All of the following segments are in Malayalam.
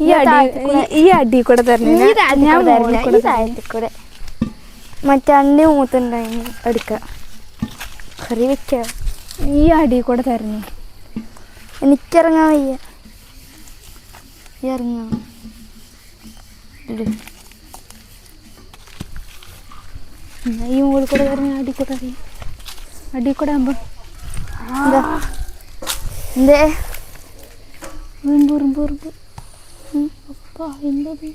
ഈ അടി ഈ- ഈ അടി കൂടെ തരണേ. ഞാൻ താഴത്തിൽ കൂടെ മറ്റേ മൂത്തുണ്ടായി. എടുക്ക. കറി വെക്കാം. ഈ അടി കൂടെ തരണേ. എനിക്കിറങ്ങാൻ വയ്യ. ഇറങ്ങാം. ഈ മുകളിൽ കൂടെ തരണേ അടി കൂടെ അറിയാം അടി കൂടെ ആകുമ്പോ എന്താ? ഉറുമ്പ് ഉറുമ്പ് ഉറുമ്പ് എന്തത്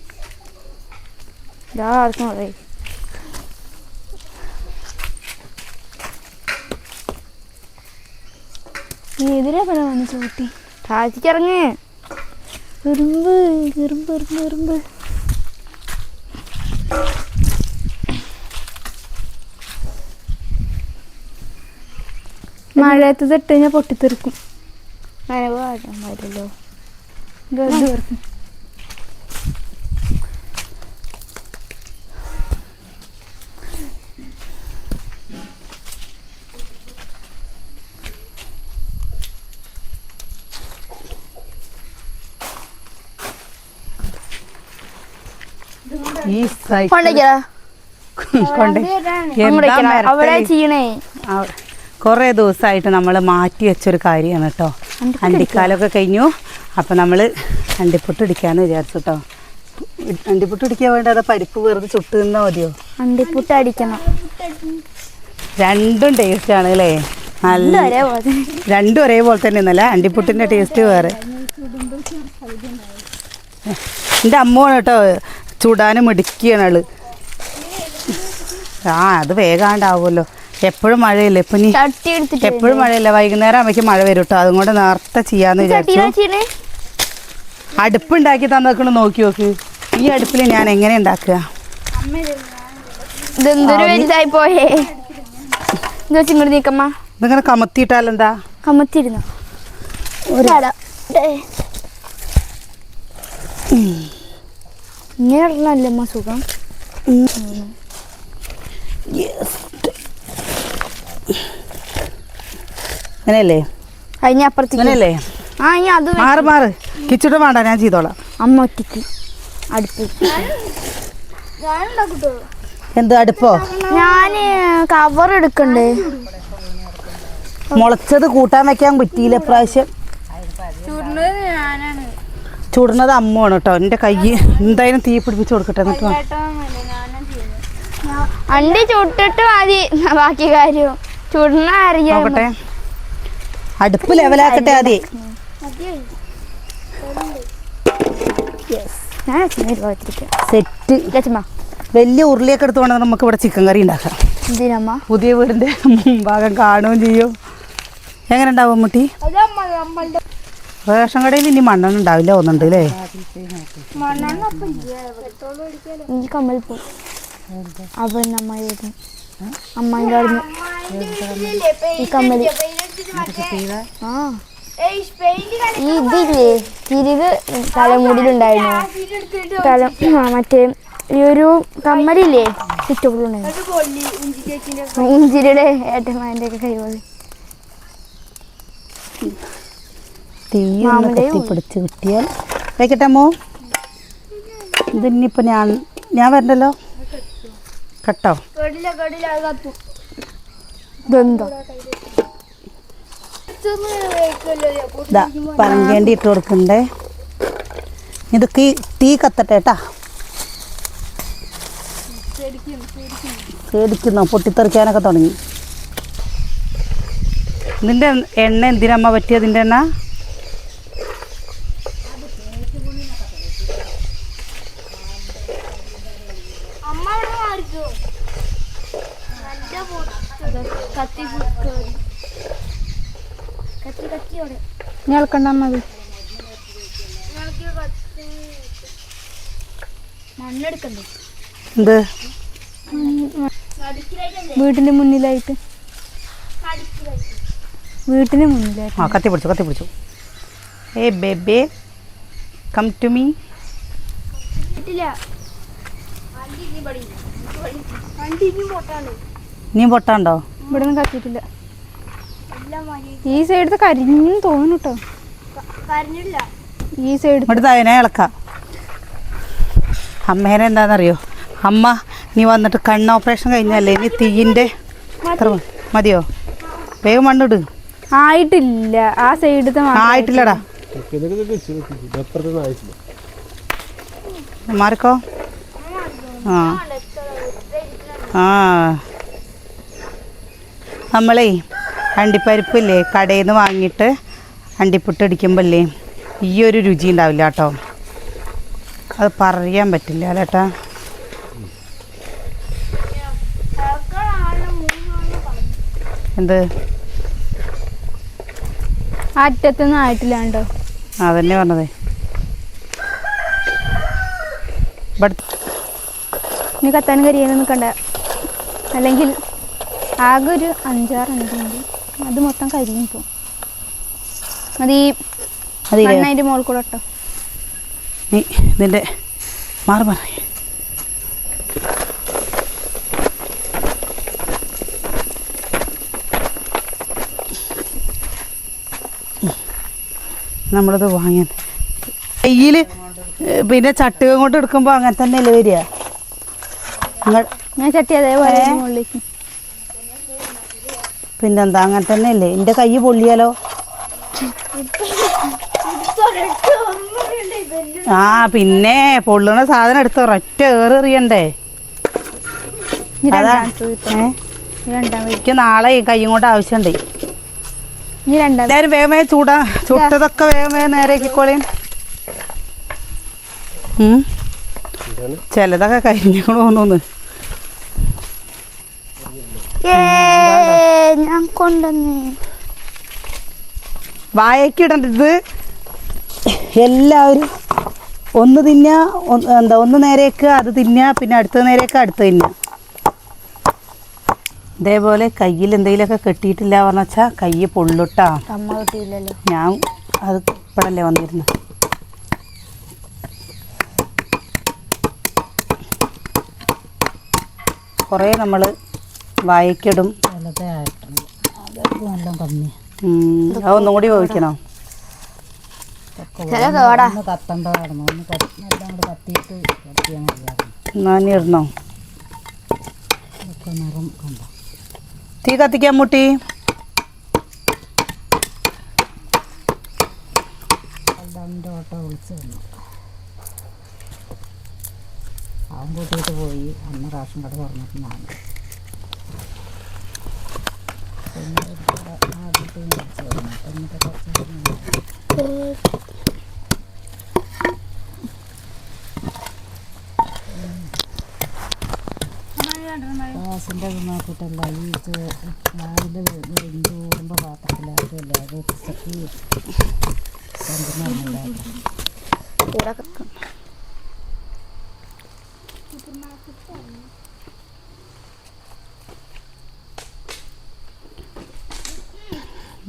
ഇതാ ആർക്കും അറിയാം എതിരെ പല വന്ന് ചവിട്ടി താഴത്തേക്ക് ഇറങ്ങ് എറുമ്പ് എറുമ്പ് എറുമ്പ് എറുമ്പ് മഴയത്ത് തൊട്ട് കഴിഞ്ഞാൽ പൊട്ടിത്തെറിക്കും. നനവ് കാട്ടാൻ പാടില്ലല്ലോ. ഗർഭം തീർക്കും ഈ സൈക്കിൾ അവിടെ? ചെയ്യണേ. കുറേ ദിവസമായിട്ട് നമ്മൾ മാറ്റി വെച്ചൊരു കാര്യമാണ് കേട്ടോ അണ്ടിക്കാലൊക്കെ കഴിഞ്ഞു. അപ്പം നമ്മൾ അണ്ടിപ്പുട്ട് ഇടിക്കാന്ന് വിചാരിച്ചു കേട്ടോ അണ്ടിപ്പുട്ട് ഇടിക്കാൻ വേണ്ട അത് പരിപ്പ് വെറുതെ ചുട്ട് നിന്നാ മതിയോ? അണ്ടിപ്പുട്ട് അടിക്കണം. രണ്ടും ടേസ്റ്റ് ആണ് അല്ലേ? നല്ല രണ്ടും ഒരേപോലെ. തന്നെ ഇന്നലെ. അണ്ടിപ്പുട്ടിന്റെ ടേസ്റ്റ് വേറെ. എന്റെ അമ്മ കേട്ടോ ചുടാനും മിടുക്കിയാണ് ആൾ. ആ അത് വേഗാണ്ടാവുമല്ലോ. എപ്പോഴും മഴയില്ല ഇപ്പൊ നീ എപ്പോഴും മഴയില്ല? വൈകുന്നേരം അമ്മയ്ക്ക് മഴ വരും കേട്ടോ. അതും കൊണ്ട് നേരത്തെ ചെയ്യാന്ന് വിചാരിച്ചു. അടുപ്പുണ്ടാക്കി തന്നേക്കണ് നോക്കി നോക്ക്. ഈ അടുപ്പിൽ ഞാൻ എങ്ങനെ ഉണ്ടാക്കുക? ഇതിങ്ങനെ കമത്തിയിട്ടാലെന്താ കമത്തിരുന്നോ ഇങ്ങനെ ഇടണല്ലേ അമ്മ സുഖം അങ്ങനെയല്ലേ അതിന് അപ്പുറത്തേക്ക്. അങ്ങനെയല്ലേ ആ ഇനി അത് മാറി മാറ് മാറ്. കിച്ചിട്ട് വേണ്ട ഞാൻ ചെയ്തോളാം. അമ്മ ഒറ്റയ്ക്ക്. അടുപ്പ്. എന്ത് അടുപ്പോ? ഞാൻ കവർ എടുക്കണ്ടേ. മുളച്ചത് കൂട്ടാൻ വെക്കാൻ പറ്റിയില്ല ഇപ്രാവശ്യം. ചുടുന്നത് അമ്മയാണ് കേട്ടോ. എന്റെ കൈ എന്തായാലും തീ പിടിപ്പിച്ച് കൊടുക്കട്ടെ എന്നിട്ട്. അണ്ടി ചുട്ടിട്ട് മതി. ബാക്കി കാര്യം. ചുടുന്ന നോക്കട്ടെ. അടുപ്പ് ലെവലാക്കട്ടെ ആദ്യം. ഞാൻ അച്ഛനെ ഭാഗത്തിരിക്കാം സെറ്റ്. വലിയ ഉരുളിയൊക്കെ എടുത്തുകൊണ്ട് നമുക്ക് ഇവിടെ ചിക്കൻ കറി ഉണ്ടാക്കാം. പുതിയ വീടിന്റെ ഭാഗം കാണുകയും ചെയ്യും. എങ്ങനെ ഉണ്ടാവും മുട്ടി റേഷൻ കടയിൽ ഇനി മണ്ണെണ്ണ ഉണ്ടാവില്ല ഒന്നുണ്ട് അല്ലേ എനിക്ക് കമ്മൽ പോ അവൻ അമ്മായിന്റെ അവിടുന്ന്. ഈ ആ. ഇതില്ലേ? തിരിവ് തലമുടിയിലുണ്ടായിരുന്നു. തല മറ്റേ ഈ ഒരു കമ്മലില്ലേ? ചുറ്റുപോലുണ്ടായിരുന്നു ഇഞ്ചിരിയുടെ ഏട്ടന്മാരുടെ ഒക്കെ കൈപോലെ തീ ഒന്ന് കത്തിപ്പിടിച്ച് കിട്ടിയാൽ. വെക്കട്ടെ മോ ഇതിനിപ്പോൾ ഞാൻ ഞാൻ വരണ്ടല്ലോ? കട്ടോ? ഇതെന്തോ? ഇതാ? പറങ്കേണ്ടി ഇട്ട് കൊടുക്കണ്ടേ? ഇത് തീ തീ കത്തട്ടെ കേട്ടാ. പേടിക്കുന്നു. പൊട്ടിത്തെറിക്കാനൊക്കെ തുടങ്ങി. നിന്റെ എണ്ണ എന്തിനമ്മ പറ്റിയ ഇതിന്റെ എണ്ണ? ഞൾക്കണ്ടാ മതി മണ്ണെടുക്കണ്ടേ? എന്ത്? വീട്ടിന്റെ മുന്നിലായിട്ട്. വീട്ടിന് മുന്നിലായിട്ട്. ആ കത്തി പിടിച്ചു കത്തി പിടിച്ചു. ഏ ബേബേ കം ടു മീ നീ പൊട്ടാണ്ടോ? ഇവിടെ നിന്ന് കത്തിയിട്ടില്ല. ഈ സൈഡത്തെ കരിഞ്ഞു തോന്നുന്നു കേട്ടോ ഈ സൈഡ് ഇവിടുത്തെ അതിനെ ഇളക്കാം. അമ്മേനെ എന്താണെന്നറിയോ? അമ്മ നീ വന്നിട്ട് കണ്ണ് ഓപ്പറേഷൻ കഴിഞ്ഞല്ലേ ഇനി തീയിന്റെ എത്ര മതിയോ? വേഗം മണ്ണിട് ആയിട്ടില്ല. ആ സൈഡത്തെ ആയിട്ടില്ലടാ. മാറിക്കോ. ആ. ആ. നമ്മളേ അണ്ടിപ്പരിപ്പില്ലേ കടയിൽ നിന്ന് വാങ്ങിയിട്ട് അണ്ടിപ്പുട്ട് അടിക്കുമ്പോഴല്ലേ ഈ ഒരു രുചി ഉണ്ടാവില്ല കേട്ടോ. അത് പറയാൻ പറ്റില്ല അല്ലേട്ടാ എന്ത്? അറ്റത്തൊന്നും ആയിട്ടില്ല കേട്ടോ അതന്നെ പറഞ്ഞത്. ഇനി കത്താനും കരിയാനും നിൽക്കണ്ട അല്ലെങ്കിൽ ആകെ ഒരു അഞ്ചാറ് അഞ്ചുണ്ട് അത് മൊത്തം കരിഞ്ഞു പോകും അത് ഈ അതിന്റെ മുകളിൽ കൂടെ ഇട്ടോ. നീ ഇതിന്റെ മാറി മാറി. നമ്മളത് വാങ്ങിയത് കയ്യിൽ പിന്നെ ചട്ടുകം കൊണ്ട് എടുക്കുമ്പോൾ അങ്ങനെ തന്നെയല്ലേ വരിക? ഞാൻ ചട്ടി അതേപോലെ മുകളിലേക്ക് പിന്നെന്താ അങ്ങനെ തന്നെ അല്ലേ എന്റെ കൈ പൊള്ളിയാലോ? ആ പിന്നെ പൊള്ളുന്ന സാധനം എടുത്ത് ഒരൊറ്റ ഏറിയണ്ടേ എനിക്ക് നാളെ ഈ കൈയും കൊണ്ട് ആവശ്യമുണ്ട് വേഗമേ എല്ലാവരും വേഗം വേഗം ചൂടാ ചുട്ടതൊക്കെ വേഗമേ നേരെ നേരെയാക്കിക്കോളേം. ചിലതൊക്കെ ഏ ഞാൻ കൊണ്ടുവന്നേ വായക്കിടേണ്ടത് എല്ലാവരും ഒന്ന് തിന്ന എന്താ ഒന്ന് നേരേക്ക് അത് തിന്ന പിന്നെ അടുത്ത നേരേക്ക് അടുത്ത് തിന്ന. ഇതേപോലെ കയ്യിൽ എന്തെങ്കിലുമൊക്കെ കെട്ടിയിട്ടില്ല പറഞ്ഞ വെച്ചാൽ കൈ പൊള്ളുട്ടാ. ഞാൻ അത് ഇപ്പോഴല്ലേ വന്നിരുന്നു. കുറേ നമ്മൾ വായിക്കിടും. അതൊന്നും കൂടി ഇനി ഇടണോ? തീ കത്തിക്കാൻ മുട്ടി. അവൻ കൂട്ടിയിട്ട് പോയി. അന്ന് റേഷൻ കട തുറന്നിട്ടുണ്ടാണ് ഗ്യാസിന്റെ നോക്കിയിട്ടല്ല ഈ രാവിലെ വെന്തോറുമ്പോൾ പാത്രത്തിലാക്കില്ല അത് ഉച്ചയ്ക്ക് കൊണ്ടുവന്നിട്ടുണ്ടായിരുന്നു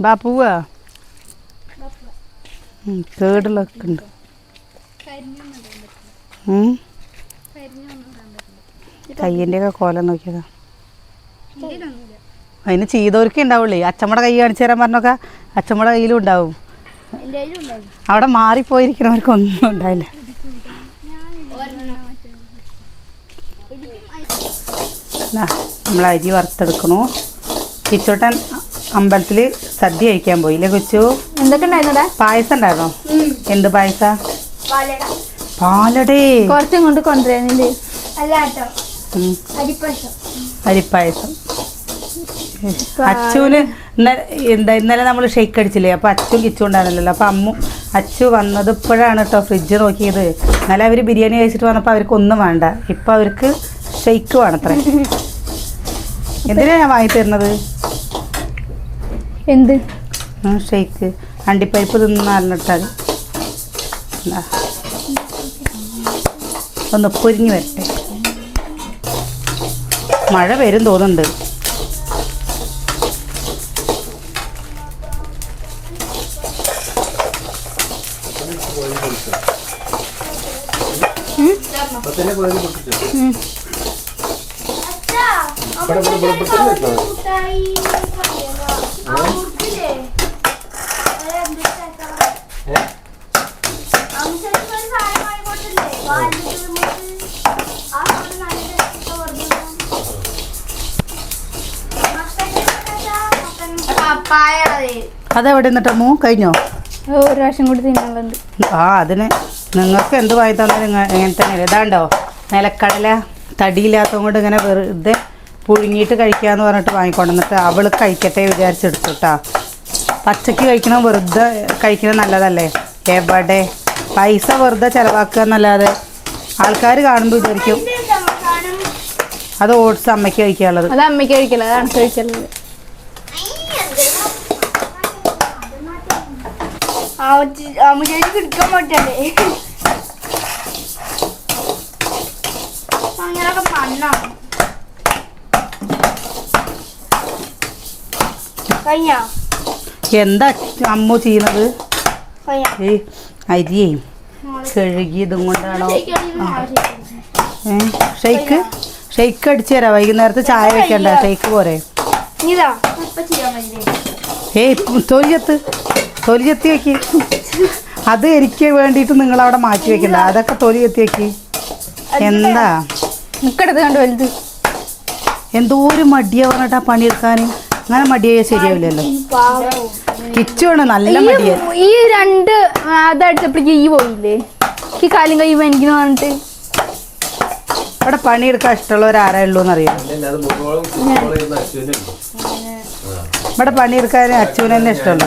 ബാ പോവാ കേടുള്ളൊക്കെ ഉണ്ട്. കയ്യന്റെ ഒക്കെ കോലം നോക്കിയതാ. അതിന് ചെയ്തവർക്കേ ഉണ്ടാവുള്ളേ. അച്ചമ്മയുടെ കൈ കാണിച്ചു തരാൻ പറഞ്ഞൊക്കെ അച്ചമ്മയുടെ കയ്യിലും ഉണ്ടാവും. അവിടെ മാറിപ്പോയിരിക്കണവർക്ക് ഒന്നും ഉണ്ടാവില്ല ദാ, നമ്മൾ അരി വറുത്തെടുക്കണു. കിച്ചോട്ടൻ അമ്പലത്തിൽ സദ്യ കഴിക്കാൻ പോയില്ലേ കൊച്ചു? എന്തൊക്കെ പായസം ഉണ്ടായിരുന്നോ? എന്ത് പായസ? പാലടേ. കുറച്ചും കൊണ്ട് കൊണ്ടുവരുന്നില്ലേ. അരിപ്പായസം. അച്ചുവിന് ഇന്നലെ എന്താ ഇന്നലെ നമ്മൾ ഷെയ്ക്ക് അടിച്ചില്ലേ? അപ്പോൾ അച്ചു കിച്ചു ഉണ്ടായിരുന്നല്ലോ. അപ്പോൾ അമ്മു അച്ചു വന്നത് ഇപ്പോഴാണ് കേട്ടോ ഫ്രിഡ്ജ് നോക്കിയത്. എന്നാലും അവർ ബിരിയാണി കഴിച്ചിട്ട് വന്നപ്പോൾ അവർക്ക് ഒന്നും വേണ്ട. ഇപ്പൊ അവർക്ക് ഷെയ്ക്ക് വേണത്രേ. എന്തിനാ ഞാൻ വാങ്ങി തരുന്നത് എന്ത്? ഷേക്ക് അണ്ടിപ്പരിപ്പ് തിന്നാറിനിട്ടത് ഒന്ന് പൊരിഞ്ഞു വരട്ടെ. മഴ വരും തോന്നുന്നുണ്ട്. ഇവിടെ അതെവിടെ നിന്നിട്ട് അമ്മു കഴിഞ്ഞോ? ഒരു പ്രാവശ്യം കൂടി തിന്നാളുണ്ട് ആ അതിന് നിങ്ങൾക്ക് എന്ത് വായി തന്നാലും ഇങ്ങ- ഇങ്ങനെ തന്നെ ഇതാണ്ടോ? നിലക്കടല തടിയില്ലാത്തത് കൊണ്ട് ഇങ്ങനെ വെറുതെ പുഴുങ്ങിയിട്ട് കഴിക്കാന്ന് പറഞ്ഞിട്ട് വാങ്ങിക്കൊണ്ടുവന്നിട്ട് അവൾ കഴിക്കട്ടെ വിചാരിച്ചെടുത്തു കേട്ടാ പച്ചക്ക് കഴിക്കണം വെറുതെ കഴിക്കണം നല്ലതല്ലേ. എവിടെ? പൈസ വെറുതെ ചിലവാക്കുക എന്നല്ലാതെ ആൾക്കാർ കാണുമ്പോൾ വിചാരിക്കും അത് ഓട്സ് അമ്മയ്ക്ക് കഴിക്കാനുള്ളത്. അത് അമ്മയ്ക്ക് കഴിക്കല അതാണ് അമ്മച്ചേച്ചി പിടിക്കാൻ പറ്റല്ലേ അങ്ങനൊക്കെ മണ്ണാണ് കഴിഞ്ഞ? എന്താ അമ്മു ചെയ്യുന്നത്? ഈ അരിയേ. കഴുകി ഇതും കൊണ്ടാണോ? ഏ ഷെയ്ക്ക് ഷെയ്ക്ക് അടിച്ചു തരാം. വൈകുന്നേരത്തെ ചായ വെക്കണ്ട. ഷെയ്ക്ക് പോരെ. ഏയ് തൊലിയത്ത് തൊലിയത്തി വെക്ക് അത് എനിക്ക് വേണ്ടിയിട്ട് നിങ്ങൾ അവിടെ മാറ്റി വെക്കണ്ട. അതൊക്കെ തൊലി എത്തി വെക്ക് എന്താ? മുക്കെടുത്ത് കണ്ട് വലുത്? എന്തോ ഒരു മടിയാ പറഞ്ഞിട്ടാ പണിയെടുക്കാൻ. അങ്ങനെ മടിയായ ശരിയാവില്ലല്ലോ. കിച്ചുവാണ് നല്ല മടിയ. ഈ രണ്ട് അതടിച്ചപ്പോഴേക്ക് ഈ പോയില്ലേ? ഈ കാലും കൈ എനിക്ക് പറഞ്ഞിട്ട്. ഇവിടെ പണിയെടുക്കാൻ ഇഷ്ടമുള്ളവർ ആരാ ഉള്ളൂ എന്നറിയാം അത് മുഖോളം കുട്ടിയോളം ഇരുന്ന് അശ്വനുണ്ട് ഇവിടെ പണിയെടുക്കാൻ അച്ഛനെ തന്നെ ഇഷ്ടമുള്ളൂ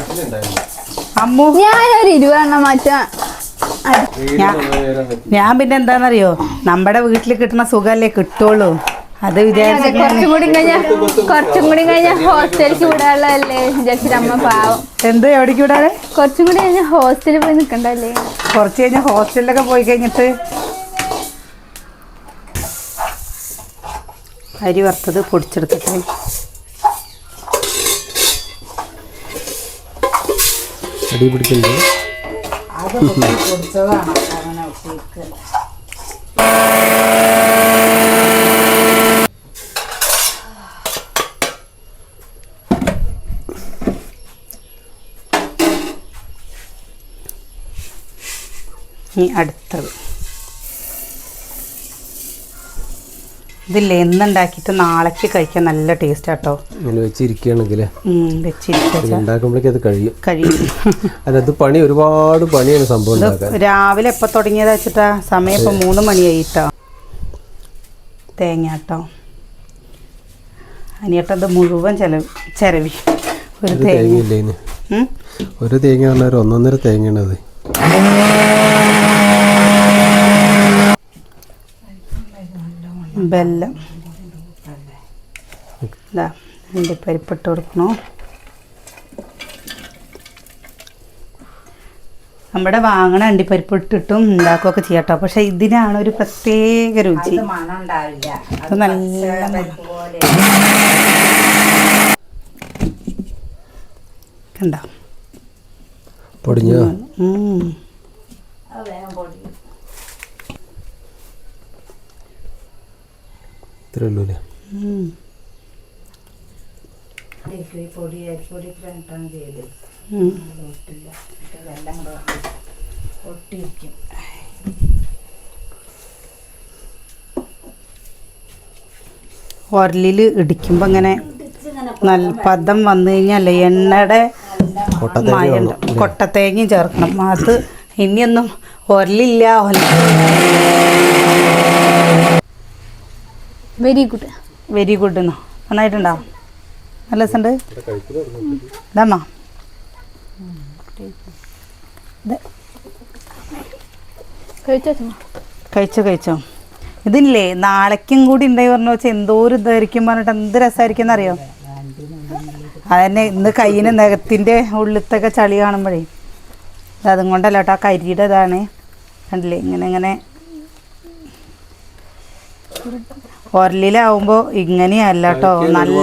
അമ്മു. ഞാനൊരു ഇരുപതെണ്ണം മാറ്റാം. ഞാൻ ഞാൻ പിന്നെ എന്താണെന്നറിയോ നമ്മുടെ വീട്ടിൽ കിട്ടുന്ന സുഖല്ലേ കിട്ടുള്ളൂ. അത് വിചാരിച്ചു കുറച്ചും കൂടി കുറച്ചും കൂടി കഴിഞ്ഞാൽ ഹോസ്റ്റലിലേക്ക് വിടാനുള്ളതല്ലേ? വിചാരിച്ചിട്ട് അമ്മ പാവം. എന്ത് എവിടേക്ക് വിടാതെ കുറച്ചും കൂടി കഴിഞ്ഞാൽ ഹോസ്റ്റലിൽ പോയി നിൽക്കണ്ടല്ലേ കുറച്ച് കഴിഞ്ഞാൽ ഹോസ്റ്റലിലൊക്കെ പോയി കഴിഞ്ഞിട്ട് അരി വറുത്തത് പൊടിച്ചെടുത്തിട്ട് അടി പിടിക്കണ്ടേ അത് പൊടിച്ചതാണ് അങ്ങനെ ഇനി അടുത്തത്. ഇതില്ലേ എന്നുണ്ടാക്കിയിട്ട് നാളേക്ക് കഴിക്കാൻ നല്ല ടേസ്റ്റ് ആട്ടോ ഇങ്ങനെ വെച്ചിരിക്കുകയാണെങ്കിൽ വെച്ചിരിക്കുക ഉണ്ടാക്കുമ്പോഴേക്കും അത് കഴിയും. കഴിയും. അല്ല അത് പണി ഒരുപാട് പണിയാണ് സംഭവം രാവിലെ എപ്പോൾ തുടങ്ങിയതാ വെച്ചിട്ടാ? സമയം ഇപ്പം മൂന്ന് മണിയായിട്ടോ. തേങ്ങ കേട്ടോ അനിയേട്ടത് മുഴുവൻ ചെലവ് ചിരവി. ഒരു ഒരു തേങ്ങ? ഒരു തേങ്ങ പറഞ്ഞാൽ ഒന്നൊന്നര തേങ്ങയാണ് ബെല്ലം. ഇതാ പരിപ്പിട്ട് കൊടുക്കണോ? നമ്മുടെ വാങ്ങണ അണ്ടിപ്പരിപ്പ് ഇട്ടിട്ടും ഉണ്ടാക്കുകയൊക്കെ ചെയ്യട്ടോ പക്ഷെ ഇതിനാണ് ഒരു പ്രത്യേക രുചി. അത് നല്ല. കണ്ടോ? പൊടിഞ്ഞോ? ഇത്രേ ഉള്ളൂ അല്ലേ. ഉം. ഉരലിൽ ഇടിക്കുമ്പോൾ ഇങ്ങനെ നല്ല പദം വന്നു കഴിഞ്ഞാലേ എണ്ണയുടെ കൊട്ടത്തേങ്ങ കൊട്ടത്തേങ്ങയും ചേർക്കണം. അത് ഇനിയൊന്നും ഉരലില്ല. വെരി ഗുഡ് വെരി ഗുഡ് എന്നോ നന്നായിട്ടുണ്ടോ? നല്ല രസമുണ്ട് ഇതാമ്മ കഴിച്ചോ കഴിച്ചോ ഇതില്ലേ നാളേക്കും കൂടി ഉണ്ടായി പറഞ്ഞു വെച്ചാൽ എന്തോ ഒരു ഇതായിരിക്കും പറഞ്ഞിട്ട് എന്ത് രസമായിരിക്കും എന്നറിയോ അതന്നെ ഇന്ന് കയ്യിന് നഖത്തിന്റെ ഉള്ളിത്തൊക്കെ ചളി കാണുമ്പോഴേ. അതും കൊണ്ടല്ല കേട്ടോ ആ കരിയുടെ ഇതാണ് കണ്ടില്ലേ? ഇങ്ങനെ ഇങ്ങനെ. ഉരലിലാവുമ്പോൾ ഇങ്ങനെയല്ല കേട്ടോ. നല്ല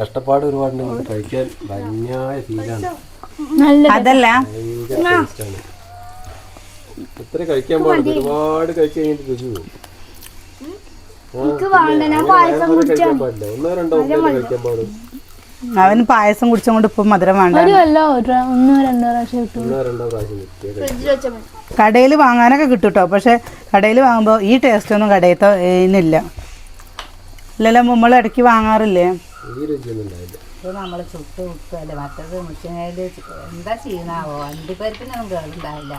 കഷ്ടപ്പാട് ഒരുപാട് കഴിക്കാൻ അതല്ല. ഭയങ്കര ടേസ്റ്റാണ് ഇത്ര കഴിക്കാൻ പാടില്ല ഒരുപാട് കഴിച്ചു കഴിഞ്ഞിട്ട് രുചി പോകും കഴിക്കാൻ പാടില്ല. ഒന്നോ രണ്ടോ കഴിക്കാൻ പാടും. അവന് പായസം കുടിച്ചോണ്ട് ഇപ്പൊ മധുരം വേണ്ട. കടയിൽ വാങ്ങാനൊക്കെ കിട്ടും കേട്ടോ പക്ഷെ കടയിൽ വാങ്ങുമ്പോൾ ഈ ടേസ്റ്റ് ഒന്നും കടയിലത്തെ ഇതിനില്ല ഇല്ലല്ലോ നമ്മൾ ഇടയ്ക്ക് വാങ്ങാറില്ലേ? നമ്മൾ ചുട്ട് വിട്ടല്ലേ മറ്റത് മിഷനയിൽ എന്താ ചെയ്യണാവോ അണ്ടിപ്പരിപ്പിനൊന്നും കേടുണ്ടാവില്ല.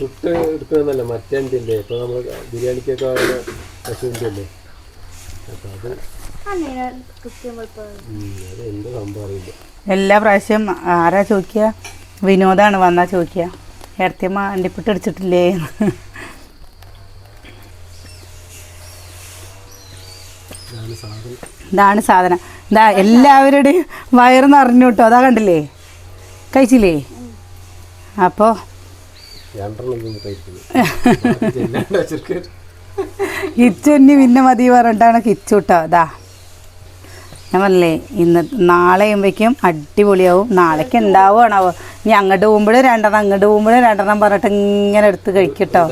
ചുട്ട് എടുക്കുന്നതല്ല മറ്റേ അണ്ടില്ലേ? ഇപ്പൊ നമ്മൾ ബിരിയാണിക്കൊക്കെ ആവുന്ന പശുവിന്റെ അല്ലേ? അപ്പൊ അത് അത് എല്ലാ പ്രാവശ്യം ആരാ ചോദിക്കുക? വിനോദാണ് വന്നാ ചോദിക്കുക. ഇടത്തിയമ്മ അണ്ടിപ്പിട്ട് അടിച്ചിട്ടില്ലേ? ഇതാണ് സാധനം. ഇതാണ് സാധനം ഇതാ എല്ലാവരുടെയും വയറ് നിറഞ്ഞു കേട്ടോ. അതാ കണ്ടില്ലേ? കഴിച്ചില്ലേ? അപ്പോ കിച്ചുന്നി പിന്നെ മതി പറഞ്ഞിട്ടാണ് കിച്ചു കേട്ടോ ഇതാ. ഞാൻ പറഞ്ഞില്ലേ ഇന്ന് നാളെ ആകുമ്പോഴേക്കും അടിപൊളിയാവും. നാളേക്ക് ഉണ്ടാവുകയാണാവോ ഇനി അങ്ങോട്ട് പോകുമ്പോഴും രണ്ടെണ്ണം അങ്ങോട്ട് പോകുമ്പോഴും രണ്ടെണ്ണം പറഞ്ഞിട്ട് ഇങ്ങനെ എടുത്ത് കഴിക്കട്ടോ.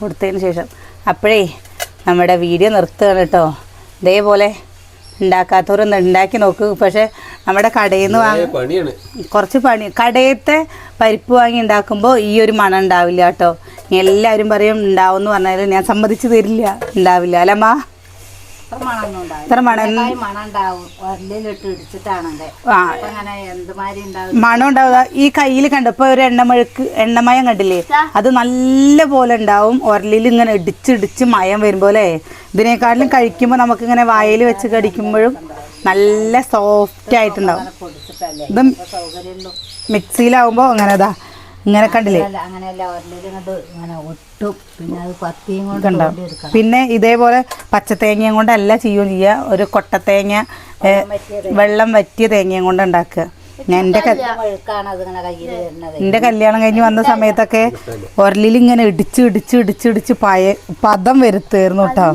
കൊടുത്തതിന് ശേഷം. അപ്പോഴേ നമ്മുടെ വീഡിയോ നിർത്തുകയാണ് കേട്ടോ. ഇതേപോലെ ഉണ്ടാക്കാത്തവരൊന്ന് ഉണ്ടാക്കി നോക്ക്. പക്ഷെ നമ്മുടെ കടയിൽ നിന്ന് വാങ്ങി കുറച്ച് പണി കടയത്തെ പരിപ്പ് വാങ്ങി ഉണ്ടാക്കുമ്പോൾ ഈ ഒരു മണം ഉണ്ടാവില്ല കേട്ടോ. എല്ലാവരും പറയും ഉണ്ടാവും എന്ന് പറഞ്ഞാലും ഞാൻ സമ്മതിച്ചു തരില്ല. ഉണ്ടാവില്ല. അല്ലമ്മ മണം. ഉണ്ടാവുക. ഈ കയ്യിൽ കണ്ടപ്പോ ഒരു എണ്ണമഴക്ക് എണ്ണമയം കണ്ടില്ലേ? അത് നല്ല പോലെ ഉണ്ടാവും. ഉരലിൽ ഇങ്ങനെ ഇടിച്ചിടിച്ച് മയം ഇതിനേക്കാളും ഇതിനേക്കാട്ടിലും കഴിക്കുമ്പോൾ നമുക്കിങ്ങനെ വായിൽ വെച്ച് കടിക്കുമ്പോഴും നല്ല സോഫ്റ്റ് ആയിട്ടുണ്ടാവും. ഇത് മിക്സിയിലാവുമ്പോൾ അങ്ങനെ ഇതാ ഇങ്ങനെ കണ്ടില്ലേ? അല്ല അങ്ങനെയല്ല ഇങ്ങനെ ഒട്ടും. പിന്നെ അത് പത്തിയും കൊണ്ട് പിന്നെ ഇതേപോലെ പച്ചത്തേങ്ങയും കൊണ്ടല്ല ചെയ്യുകയും ചെയ്യുക ഒരു കൊട്ടത്തേങ്ങ വെള്ളം വറ്റിയ തേങ്ങയും കൊണ്ട് ഉണ്ടാക്കുക. ഞാൻ എന്റെ എന്റെ കല്യാണം കഴിഞ്ഞ് വന്ന സമയത്തൊക്കെ ഉരലിൽ ഇങ്ങനെ ഇടിച്ച് ഇടിച്ച് ഇടിച്ച് ഇടിച്ച് പയ പദം വരുത്തായിരുന്നു കേട്ടോ.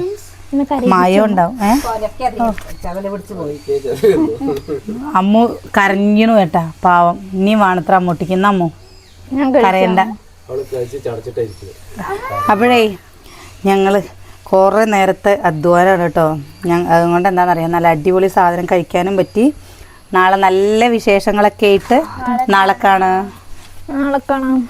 മായം ഉണ്ടാവും. ഏഹ് അമ്മു കരഞ്ഞു കേട്ടാ പാവം. ഇനി വാണത്ര അമ്മൂട്ടിക്കുന്ന അമ്മു? കരയണ്ട ചടച്ചിട്ടായിരിക്കും. അപ്പോഴേ ഞങ്ങൾ കുറേ നേരത്തെ അധ്വാനമാണ് കേട്ടോ. ഞാൻ അതുകൊണ്ട് എന്താണെന്നറിയാം? നല്ല അടിപൊളി സാധനം കഴിക്കാനും പറ്റി. നാളെ നല്ല വിശേഷങ്ങളൊക്കെ ആയിട്ട് നാളെ കാണാം. നാളെ കാണാം.